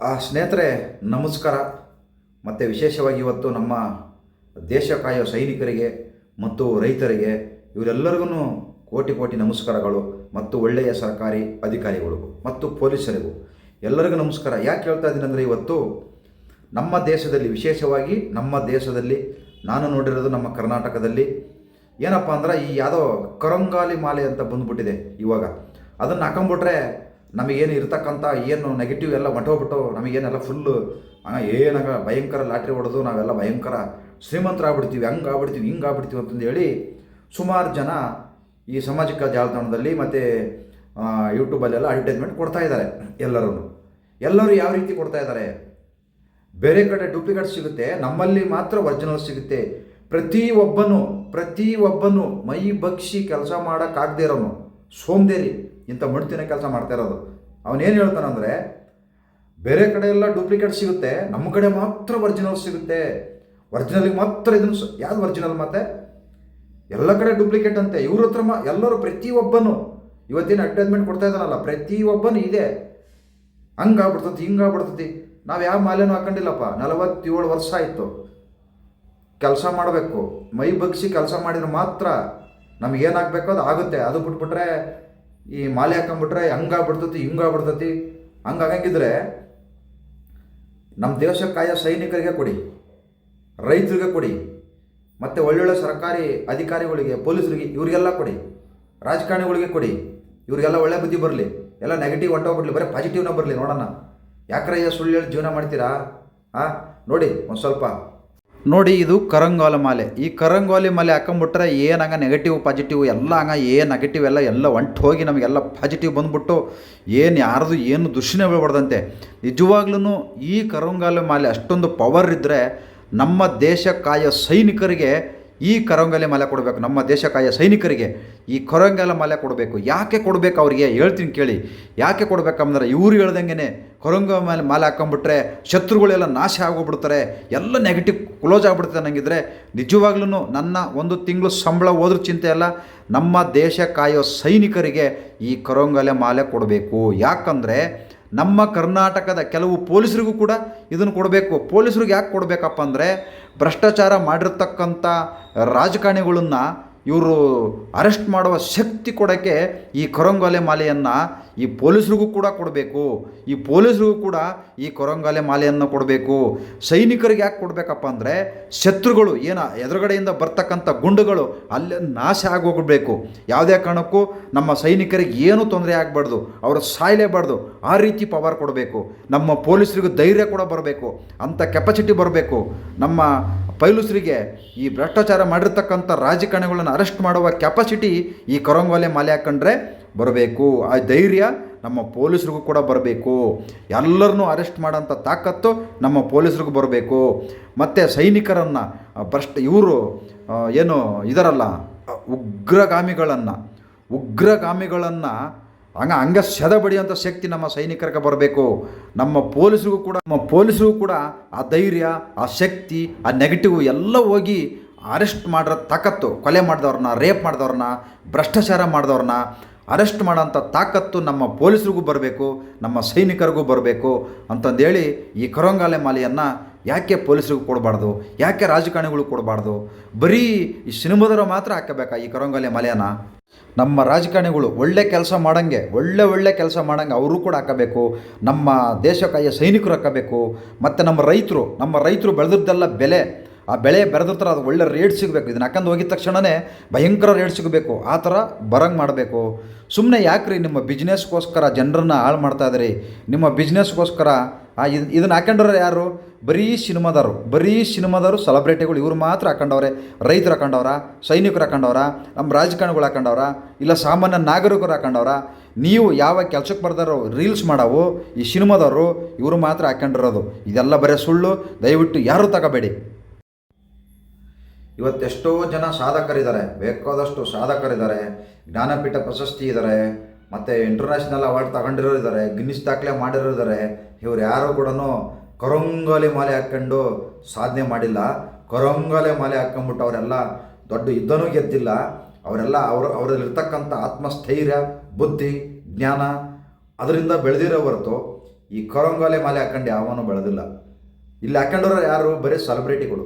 ಆ, ಸ್ನೇಹಿತರೆ ನಮಸ್ಕಾರ. ಮತ್ತು ವಿಶೇಷವಾಗಿ ಇವತ್ತು ನಮ್ಮ ದೇಶ ಕಾಯೋ ಸೈನಿಕರಿಗೆ ಮತ್ತು ರೈತರಿಗೆ ಇವರೆಲ್ಲರಿಗೂ ಕೋಟಿ ಕೋಟಿ ನಮಸ್ಕಾರಗಳು ಮತ್ತು ಒಳ್ಳೆಯ ಸರ್ಕಾರಿ ಅಧಿಕಾರಿಗಳು ಮತ್ತು ಪೊಲೀಸರಿಗೂ. ಎಲ್ಲರಿಗೂ ನಮಸ್ಕಾರ. ಯಾಕೆ ಹೇಳ್ತಾ ಇದ್ದೀನಿ ಅಂದರೆ ಇವತ್ತು ನಮ್ಮ ದೇಶದಲ್ಲಿ ವಿಶೇಷವಾಗಿ ನಮ್ಮ ದೇಶದಲ್ಲಿ ನಾನು ನೋಡಿರೋದು ನಮ್ಮ ಕರ್ನಾಟಕದಲ್ಲಿ ಏನಪ್ಪ ಅಂದ್ರೆ ಈ ಯಾವುದೋ ಕರಂಗಾಲಿ ಮಾಲೆ ಅಂತ ಬಂದ್ಬಿಟ್ಟಿದೆ ಇವಾಗ. ಅದನ್ನು ಹಾಕೊಂಬಿಟ್ರೆ ನಮಗೇನು ಇರ್ತಕ್ಕಂಥ ಏನು ನೆಗೆಟಿವ್ ಎಲ್ಲ ಹೊಂಟೋಗ್ಬಿಟ್ಟು ನಮಗೇನೆಲ್ಲ ಫುಲ್ಲು ಏನಾಗ ಭಯಂಕರ ಲಾಟ್ರಿ ಹೊಡೆದು ನಾವೆಲ್ಲ ಭಯಂಕರ ಶ್ರೀಮಂತರಾಗ್ಬಿಡ್ತೀವಿ ಹಂಗೆ ಆಗ್ಬಿಡ್ತೀವಿ ಹಿಂಗೆ ಆಗ್ಬಿಡ್ತೀವಿ ಅಂತಂದು ಹೇಳಿ ಸುಮಾರು ಜನ ಈ ಸಾಮಾಜಿಕ ಜಾಲತಾಣದಲ್ಲಿ ಮತ್ತು ಯೂಟ್ಯೂಬಲ್ಲೆಲ್ಲ ಅಡ್ವರ್ಟೈಸ್ಮೆಂಟ್ ಕೊಡ್ತಾ ಇದ್ದಾರೆ ಎಲ್ಲರೂ ಎಲ್ಲರೂ ಯಾವ ರೀತಿ ಕೊಡ್ತಾ ಇದ್ದಾರೆ? ಬೇರೆ ಕಡೆ ಡೂಪ್ಲಿಕೇಟ್ ಸಿಗುತ್ತೆ, ನಮ್ಮಲ್ಲಿ ಮಾತ್ರ ಒರಿಜಿನಲ್ ಸಿಗುತ್ತೆ. ಪ್ರತಿ ಒಬ್ಬನು ಪ್ರತಿ ಒಬ್ಬನು ಮೈ ಬಗ್ಸಿ ಕೆಲಸ ಮಾಡೋಕ್ಕಾಗದೇ ಇರೋನು. ಸೋಂಬೇರಿ ಇಂಥ ಮಣ್ತಿನ ಕೆಲಸ ಮಾಡ್ತಾ ಇರೋದು. ಅವನೇನು ಹೇಳ್ತಾನಂದರೆ, ಬೇರೆ ಕಡೆ ಎಲ್ಲ ಡೂಪ್ಲಿಕೇಟ್ ಸಿಗುತ್ತೆ, ನಮ್ಮ ಕಡೆ ಮಾತ್ರ ಒರಿಜಿನಲ್ ಸಿಗುತ್ತೆ. ಒರಿಜಿನಲ್ಗೆ ಮಾತ್ರ ಇದನ್ನು ಯಾವ್ದು ಒರಿಜಿನಲ್ ಮತ್ತೆ? ಎಲ್ಲ ಕಡೆ ಡೂಪ್ಲಿಕೇಟ್ ಅಂತೆ. ಇವ್ರ ಹತ್ರ ಮಾ, ಎಲ್ಲರೂ ಪ್ರತಿಯೊಬ್ಬನು ಇವತ್ತೇನು ಅಡ್ವರ್ಟೈಸ್ಮೆಂಟ್ ಕೊಡ್ತಾ ಇದ್ದಾನಲ್ಲ ಪ್ರತಿಯೊಬ್ಬನು ಇದೆ. ಹಂಗಾಗ್ಬಿಡ್ತತಿ, ಹಿಂಗಾಗ್ಬಿಡ್ತತಿ. ನಾವು ಯಾವ ಮಾಲೆನೂ ಹಾಕೊಂಡಿಲ್ಲಪ್ಪ. ನಲವತ್ತೇಳು ವರ್ಷ ಆಯಿತು. ಕೆಲಸ ಮಾಡಬೇಕು. ಮೈ ಬಗ್ಸಿ ಕೆಲಸ ಮಾಡಿದ್ರೆ ಮಾತ್ರ ನಮಗೇನಾಗಬೇಕು ಅದು ಆಗುತ್ತೆ. ಅದು ಬಿಟ್ಬಿಟ್ರೆ ಈ ಮಾಲೆ ಹಾಕೊಂಡ್ಬಿಟ್ರೆ ಹಂಗಾಗ್ಬಿಡ್ತತಿ, ಹಿಂಗಾಗ್ಬಿಡ್ತತಿ. ಹಂಗಾಗಂಗಿದ್ರೆ ನಮ್ಮ ದೇಶಕ್ಕಾಯ ಸೈನಿಕರಿಗೆ ಕೊಡಿ, ರೈತರಿಗೆ ಕೊಡಿ, ಮತ್ತು ಒಳ್ಳೊಳ್ಳೆ ಸರ್ಕಾರಿ ಅಧಿಕಾರಿಗಳಿಗೆ, ಪೊಲೀಸರಿಗೆ ಇವರಿಗೆಲ್ಲ ಕೊಡಿ, ರಾಜಕಾರಣಿಗಳಿಗೆ ಕೊಡಿ, ಇವರಿಗೆಲ್ಲ ಒಳ್ಳೆ ಬುದ್ಧಿ ಬರಲಿ, ಎಲ್ಲ ನೆಗೆಟಿವ್ ಹೊಂಟೋಗ್ಬಿಡ್ಲಿ ಬರೀ ಪಾಸಿಟಿವ್ನ ಬರಲಿ ನೋಡೋಣ. ಯಾಕ್ರಯ್ಯ ಸುಳ್ಳು ಹೇಳಿ ಜೀವನ ಮಾಡ್ತೀರಾ? ಹಾಂ ನೋಡಿ, ಒಂದು ಸ್ವಲ್ಪ ನೋಡಿ ಇದು ಕರಂಗಾಲ ಮಾಲೆ. ಈ ಕರಂಗೋಲಿ ಮಾಲೆ ಹಾಕೊಂಬಿಟ್ರೆ ಏನಂಗ ನೆಗೆಟಿವ್ ಪಾಸಿಟಿವ್ ಎಲ್ಲ ಹಂಗ ಏನು ನೆಗೆಟಿವ್ ಎಲ್ಲ ಎಲ್ಲ ಒಂಟು ಹೋಗಿ ನಮಗೆಲ್ಲ ಪಾಸಿಟಿವ್ ಬಂದ್ಬಿಟ್ಟು ಏನು ಯಾರ್ದು ಏನು ದುಶ್ಮನೆ ಬೀಳ್ಬಾರ್ದಂತೆ. ನಿಜವಾಗ್ಲೂ ಈ ಕರಂಗಾಲ ಮಾಲೆ ಅಷ್ಟೊಂದು ಪವರ್ ಇದ್ದರೆ ನಮ್ಮ ದೇಶ ಕಾಯೋ ಸೈನಿಕರಿಗೆ ಈ ಕರಂಗಲೆ ಮಾಲೆ ಕೊಡಬೇಕು. ನಮ್ಮ ದೇಶ ಕಾಯೋ ಸೈನಿಕರಿಗೆ ಈ ಕೊರಂಗಲ ಮಾಲೆ ಕೊಡಬೇಕು. ಯಾಕೆ ಕೊಡಬೇಕು ಅವರಿಗೆ? ಹೇಳ್ತೀನಿ ಕೇಳಿ. ಯಾಕೆ ಕೊಡಬೇಕಂದ್ರೆ ಇವ್ರು ಹೇಳ್ದಂಗೆ ಕೊರಂಗ ಮೇಲೆ ಮಾಲೆ ಹಾಕೊಂಡ್ಬಿಟ್ರೆ ಶತ್ರುಗಳೆಲ್ಲ ನಾಶ ಆಗೋಗ್ಬಿಡ್ತಾರೆ. ಎಲ್ಲ ನೆಗೆಟಿವ್ ಕ್ಲೋಸ್ ಆಗಿಬಿಡ್ತಾರೆ ನನಗಿದ್ರೆ ನಿಜವಾಗ್ಲೂ ನನ್ನ ಒಂದು ತಿಂಗಳು ಸಂಬಳ ಹೋದ್ರೂ ಚಿಂತೆ ಅಲ್ಲ. ನಮ್ಮ ದೇಶ ಕಾಯೋ ಸೈನಿಕರಿಗೆ ಈ ಕರಂಗಲೆ ಮಾಲೆ ಕೊಡಬೇಕು. ಯಾಕಂದರೆ ನಮ್ಮ ಕರ್ನಾಟಕದ ಕೆಲವು ಪೊಲೀಸರಿಗೂ ಕೂಡ ಇದನ್ನು ಕೊಡಬೇಕು. ಪೊಲೀಸರಿಗೆ ಯಾಕೆ ಕೊಡಬೇಕಪ್ಪ ಅಂದರೆ ಭ್ರಷ್ಟಾಚಾರ ಮಾಡಿರ್ತಕ್ಕಂಥ ರಾಜಕಾರಣಿಗಳನ್ನು ಇವರು ಅರೆಸ್ಟ್ ಮಾಡುವ ಶಕ್ತಿ ಕೊಡೋಕ್ಕೆ ಈ ಕೊರಂಗಾಲೆ ಮಾಲೆಯನ್ನು ಈ ಪೊಲೀಸರಿಗೂ ಕೂಡ ಕೊಡಬೇಕು. ಈ ಪೊಲೀಸರಿಗೂ ಕೂಡ ಈ ಕೊರಂಗಾಲೆ ಮಾಲೆಯನ್ನು ಕೊಡಬೇಕು. ಸೈನಿಕರಿಗೆ ಯಾಕೆ ಕೊಡಬೇಕಪ್ಪ ಅಂದರೆ ಶತ್ರುಗಳು, ಏನ ಎದುರುಗಡೆಯಿಂದ ಬರ್ತಕ್ಕಂಥ ಗುಂಡುಗಳು ಅಲ್ಲೇ ನಾಶ ಆಗೋಗ್ಬೇಕು ಯಾವುದೇ ಕಾರಣಕ್ಕೂ ನಮ್ಮ ಸೈನಿಕರಿಗೆ ಏನೂ ತೊಂದರೆ ಆಗಬಾರ್ದು. ಅವರು ಸಾಯಲೇಬಾರ್ದು ಆ ರೀತಿ ಪವರ್ ಕೊಡಬೇಕು. ನಮ್ಮ ಪೊಲೀಸರಿಗೂ ಧೈರ್ಯ ಕೂಡ ಬರಬೇಕು. ಅಂಥ ಕೆಪಾಸಿಟಿ ಬರಬೇಕು. ನಮ್ಮ ಪೈಲುಸರಿಗೆ ಈ ಭ್ರಷ್ಟಾಚಾರ ಮಾಡಿರ್ತಕ್ಕಂಥ ರಾಜಕಾರಣಿಗಳನ್ನು ಅರೆಸ್ಟ್ ಮಾಡುವ ಕೆಪಾಸಿಟಿ ಈ ಕರಂಗೋಲೆ ಮಾಲೆ ಹಾಕೊಂಡ್ರೆ ಬರಬೇಕು. ಆ ಧೈರ್ಯ ನಮ್ಮ ಪೊಲೀಸ್ರಿಗೂ ಕೂಡ ಬರಬೇಕು. ಎಲ್ಲರನ್ನೂ ಅರೆಸ್ಟ್ ಮಾಡೋಂಥ ತಾಕತ್ತು ನಮ್ಮ ಪೊಲೀಸ್ರಿಗೂ ಬರಬೇಕು. ಮತ್ತು ಸೈನಿಕರನ್ನು ಭ್ರಷ್ಟ, ಇವರು ಏನು ಇದರಲ್ಲ, ಉಗ್ರಗಾಮಿಗಳನ್ನು ಉಗ್ರಗಾಮಿಗಳನ್ನು ಹಂಗ ಹಂಗ ಸೆದ ಬಡಿಯುವಂಥ ಶಕ್ತಿ ನಮ್ಮ ಸೈನಿಕರಿಗೆ ಬರಬೇಕು. ನಮ್ಮ ಪೊಲೀಸರಿಗೂ ಕೂಡ, ನಮ್ಮ ಪೊಲೀಸರಿಗೂ ಕೂಡ ಆ ಧೈರ್ಯ, ಆ ಶಕ್ತಿ, ಆ ನೆಗೆಟಿವ್ ಎಲ್ಲ ಹೋಗಿ ಅರೆಸ್ಟ್ ಮಾಡಿರೋ ತಾಕತ್ತು, ಕೊಲೆ ಮಾಡಿದವ್ರನ್ನ ರೇಪ್ ಮಾಡಿದವ್ರನ್ನ, ಭ್ರಷ್ಟಾಚಾರ ಮಾಡಿದವ್ರನ್ನ ಅರೆಸ್ಟ್ ಮಾಡೋಂಥ ತಾಕತ್ತು ನಮ್ಮ ಪೊಲೀಸರಿಗೂ ಬರಬೇಕು, ನಮ್ಮ ಸೈನಿಕರಿಗೂ ಬರಬೇಕು ಅಂತಂದೇಳಿ ಈ ಕರೋಂಗಾಲೆ ಮಾಲೆಯನ್ನು ಯಾಕೆ ಪೊಲೀಸರಿಗೂ ಕೊಡಬಾರ್ದು, ಯಾಕೆ ರಾಜಕಾರಣಿಗಳು ಕೊಡಬಾರ್ದು? ಬರೀ ಈ ಸಿನಿಮಾದವರು ಮಾತ್ರ ಹಾಕಬೇಕಾ ಈ ಕರೋಂಗಾಲೆ ಮಾಲೆಯನ್ನು? ನಮ್ಮ ರಾಜಕಾರಣಿಗಳು ಒಳ್ಳೆ ಕೆಲಸ ಮಾಡಂಗೆ, ಒಳ್ಳೆ ಒಳ್ಳೆ ಕೆಲಸ ಮಾಡಂಗೆ ಅವರು ಕೂಡ ಹಾಕಬೇಕು, ನಮ್ಮ ದೇಶಕ್ಕಾಯ ಸೈನಿಕರು ಹಾಕಬೇಕು, ಮತ್ತು ನಮ್ಮ ರೈತರು ನಮ್ಮ ರೈತರು ಬೆಳೆದಿದ್ದೆಲ್ಲ ಬೆಲೆ, ಆ ಬೆಳೆ ಬೆಳೆದಿರ್ತಾರೆ ಅದು ಒಳ್ಳೆ ರೇಟ್ ಸಿಗಬೇಕು. ಇದನ್ನ ಹಾಕಂದು ಹೋಗಿದ ತಕ್ಷಣವೇ ಭಯಂಕರ ರೇಟ್ ಸಿಗಬೇಕು. ಆ ಥರ ಬರಂಗೆ ಮಾಡಬೇಕು. ಸುಮ್ಮನೆ ಯಾಕ್ರಿ ನಿಮ್ಮ ಬಿಸ್ನೆಸ್ಗೋಸ್ಕರ ಜನರನ್ನ ಹಾಳು ಮಾಡ್ತಾ ಇದ್ದೀರಿ? ನಿಮ್ಮ ಬಿಸ್ನೆಸ್ಗೋಸ್ಕರ ಆ, ಇದು, ಇದನ್ನು ಹಾಕೊಂಡವ್ರೆ ಯಾರು? ಬರೀ ಸಿನಿಮಾದವರು. ಬರೀ ಸಿನಿಮಾದವರು ಸೆಲೆಬ್ರಿಟಿಗಳು ಇವ್ರು ಮಾತ್ರ ಹಾಕೊಂಡವ್ರೆ. ರೈತರು ಹಾಕೊಂಡವ್ರ, ಸೈನಿಕರು ಹಾಕೊಂಡವ್ರ ನಮ್ಮ ರಾಜಕಾರಣಿಗಳು ಹಾಕೊಂಡವ್ರ, ಇಲ್ಲ ಸಾಮಾನ್ಯ ನಾಗರಿಕರು ಹಾಕೊಂಡವ್ರ. ನೀವು ಯಾವ ಕೆಲಸಕ್ಕೆ ಬರ್ದಾರೋ, ರೀಲ್ಸ್ ಮಾಡೋವು, ಈ ಸಿನಿಮಾದವರು, ಇವರು ಮಾತ್ರ ಹಾಕೊಂಡಿರೋದು. ಇದೆಲ್ಲ ಬರೀ ಸುಳ್ಳು. ದಯವಿಟ್ಟು ಯಾರೂ ತಗೋಬೇಡಿ. ಇವತ್ತೆಷ್ಟೋ ಜನ ಸಾಧಕರಿದ್ದಾರೆ. ಬೇಕಾದಷ್ಟು ಸಾಧಕರಿದ್ದಾರೆ. ಜ್ಞಾನಪೀಠ ಪ್ರಶಸ್ತಿ ಇದ್ದಾರೆ ಮತ್ತು ಇಂಟರ್ನ್ಯಾಷನಲ್ ಅವಾರ್ಡ್ ತಗೊಂಡಿರೋರು ಇದ್ದಾರೆ ಗಿನ್ನಿಸ್ ದಾಖಲೆ ಮಾಡಿರೋ ಇದ್ದಾರೆ ಇವ್ರು ಯಾರೂ ಕೂಡ ಕೊರಂಗಾಲಿ ಮಾಲೆ ಹಾಕ್ಕೊಂಡು ಸಾಧನೆ ಮಾಡಿಲ್ಲ. ಕೊರಂಗಾಲೆ ಮಾಲೆ ಹಾಕ್ಕೊಂಬಿಟ್ಟು ಅವರೆಲ್ಲ ದೊಡ್ಡ ಯುದ್ಧನೂ ಗೆದ್ದಿಲ್ಲ. ಅವರೆಲ್ಲ ಅವ್ರ ಅವರಲ್ಲಿರ್ತಕ್ಕಂಥ ಆತ್ಮಸ್ಥೈರ್ಯ, ಬುದ್ಧಿ, ಜ್ಞಾನ ಅದರಿಂದ ಬೆಳೆದಿರೋ ಹೊರತು ಈ ಕೊರಂಗಾಲೆ ಮಾಲೆ ಹಾಕ್ಕೊಂಡು ಯಾವನೂ ಬೆಳೆದಿಲ್ಲ. ಇಲ್ಲಿ ಹಾಕ್ಕೊಂಡಿರೋ ಯಾರು? ಬರೀ ಸೆಲೆಬ್ರಿಟಿಗಳು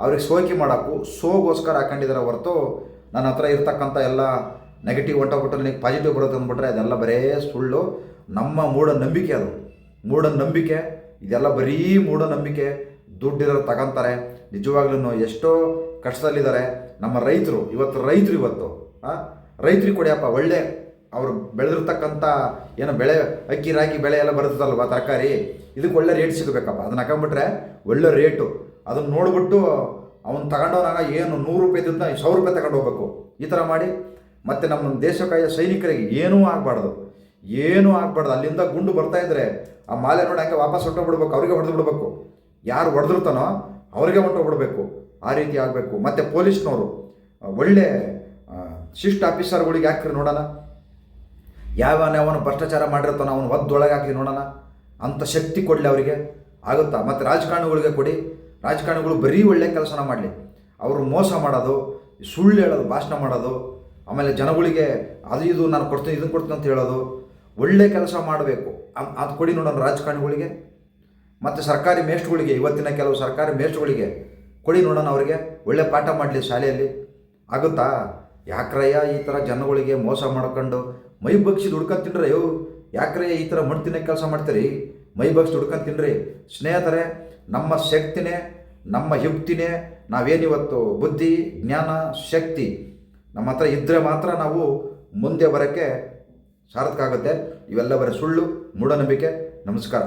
ಅವ್ರಿಗೆ ಸೋಕಿ ಮಾಡೋಕ್ಕೂ, ಸೋಗೋಸ್ಕರ ಹಾಕೊಂಡಿದ್ದಾರೆ ಹೊರತು ನನ್ನ ಹತ್ರ ಇರ್ತಕ್ಕಂಥ ಎಲ್ಲ ನೆಗೆಟಿವ್ ಹೊಂಟೋಗ್ಬಿಟ್ಟು ನನಗೆ ಪಾಸಿಟಿವ್ ಬರುತ್ತೆ ಅಂದ್ಬಿಟ್ರೆ ಅದೆಲ್ಲ ಬರೇ ಸುಳ್ಳು. ನಮ್ಮ ಮೂಢನಂಬಿಕೆ ಅದು. ಮೂಢನಂಬಿಕೆ. ಇದೆಲ್ಲ ಬರೀ ಮೂಢನಂಬಿಕೆ. ದುಡ್ಡಿರೋರು ತಗೊಂತಾರೆ. ನಿಜವಾಗ್ಲೂ ಎಷ್ಟೋ ಕಷ್ಟದಲ್ಲಿದ್ದಾರೆ. ನಮ್ಮ ರೈತರು, ಇವತ್ತು ರೈತರು ಇವತ್ತು ಹಾಂ ರೈತರಿಗೆ ಕೊಡಿಯಪ್ಪ, ಒಳ್ಳೆ. ಅವರು ಬೆಳೆದಿರ್ತಕ್ಕಂಥ ಏನು ಬೆಳೆ, ಅಕ್ಕಿ, ರಾಗಿ ಬೆಳೆ ಎಲ್ಲ ಬರುತ್ತಲ್ವ ತರಕಾರಿ? ಇದಕ್ಕೆ ಒಳ್ಳೆ ರೇಟ್ ಸಿಗಬೇಕಪ್ಪ. ಅದನ್ನ ಹಾಕೊಂಬಿಟ್ರೆ ಒಳ್ಳೆ ರೇಟು ಅದನ್ನು ನೋಡ್ಬಿಟ್ಟು ಅವನು ತಗೊಂಡವನಾಗ ಏನು ನೂರು ರೂಪಾಯಿ ಸಾವಿರ ರೂಪಾಯಿ ತಗೊಂಡು ಹೋಗ್ಬೇಕು. ಈ ಥರ ಮಾಡಿ. ಮತ್ತು ನಮ್ಮ ದೇಶಕಾಯ ಸೈನಿಕರಿಗೆ ಏನೂ ಆಗಬಾರ್ದು. ಏನೂ ಆಗಬಾರ್ದು. ಅಲ್ಲಿಂದ ಗುಂಡು ಬರ್ತಾ ಇದ್ದರೆ ಆ ಮಾಲೆ ನೋಡಿ ಹಂಗೆ ವಾಪಸ್ ಹೊಟ್ಟೋಗ್ಬಿಡ್ಬೇಕು ಅವ್ರಿಗೆ ಹೊಡೆದು ಬಿಡಬೇಕು ಯಾರು ಹೊಡೆದಿರ್ತಾನೋ ಅವ್ರಿಗೆ ಬಿಡಬೇಕು ಆ ರೀತಿ ಆಗಬೇಕು. ಮತ್ತು ಪೊಲೀಸ್ನವರು, ಒಳ್ಳೆ ಶಿಷ್ಟ ಆಫೀಸರ್ಗಳಿಗೆ ಹಾಕ್ರಿ ನೋಡೋಣ. ಯಾವನ ಅವನು ಭ್ರಷ್ಟಾಚಾರ ಮಾಡಿರ್ತಾನೋ ಅವನು ಒದ್ದೊಳಗೆ ಹಾಕಿ ನೋಡೋಣ. ಅಂಥ ಶಕ್ತಿ ಕೊಡಲಿ ಅವರಿಗೆ. ಆಗುತ್ತಾ? ಮತ್ತು ರಾಜಕಾರಣಿಗಳಿಗೆ ಕೊಡಿ. ರಾಜಕಾರಣಿಗಳು ಬರೀ ಒಳ್ಳೆ ಕೆಲಸನ ಮಾಡಲಿ. ಅವರು ಮೋಸ ಮಾಡೋದು, ಸುಳ್ಳು ಹೇಳೋದು, ಭಾಷಣ ಮಾಡೋದು ಆಮೇಲೆ ಜನಗಳಿಗೆ ಅದು ಇದು ನಾನು ಕೊಡ್ತೀನಿ ಇದನ್ನು ಕೊಡ್ತೀನಿ ಅಂತ ಹೇಳೋದು, ಒಳ್ಳೆ ಕೆಲಸ ಮಾಡಬೇಕು. ಅದು ಕೊಡಿ ನೋಡೋಣ ರಾಜಕಾರಣಿಗಳಿಗೆ. ಮತ್ತು ಸರ್ಕಾರಿ ಮೇಷ್ಟ್ರುಗಳಿಗೆ, ಇವತ್ತಿನ ಕೆಲವು ಸರ್ಕಾರಿ ಮೇಷ್ಟ್ರುಗಳಿಗೆ ಕೊಡಿ ನೋಡೋಣ ಅವರಿಗೆ, ಒಳ್ಳೆ ಪಾಠ ಮಾಡಲಿ ಶಾಲೆಯಲ್ಲಿ. ಆಗುತ್ತಾ? ಯಾಕ್ರಯ್ಯ ಈ ಥರ ಜನಗಳಿಗೆ ಮೋಸ ಮಾಡ್ಕೊಂಡು ಮೈ ಬಗ್ಸಿ ದುಡ್ಕೊಂಡು ಅಯ್ಯೋ ಯಾಕ್ರಯ್ಯ ಈ ಥರ ಮಣ್ಣು ಕೆಲಸ ಮಾಡ್ತೀರಿ? ಮೈ ಬಗ್ಸಿ ದುಡ್ಕೊಂಡು ತಿನ್ನಿರಿ ಸ್ನೇಹಿತರೆ, ನಮ್ಮ ಶಕ್ತಿನೇ, ನಮ್ಮ ಯುಕ್ತಿನೇ ನಾವೇನಿವತ್ತು ಬುದ್ಧಿ, ಜ್ಞಾನ, ಶಕ್ತಿ ನಮ್ಮ ಹತ್ರ ಇದ್ದರೆ ಮಾತ್ರ ನಾವು ಮುಂದೆ ಬರೋಕ್ಕೆ ಸಾರ್ಥಕ ಆಗುತ್ತೆ. ಇವೆಲ್ಲ ಬರೀ ಸುಳ್ಳು ಮೂಢನಂಬಿಕೆ ನಮಸ್ಕಾರ.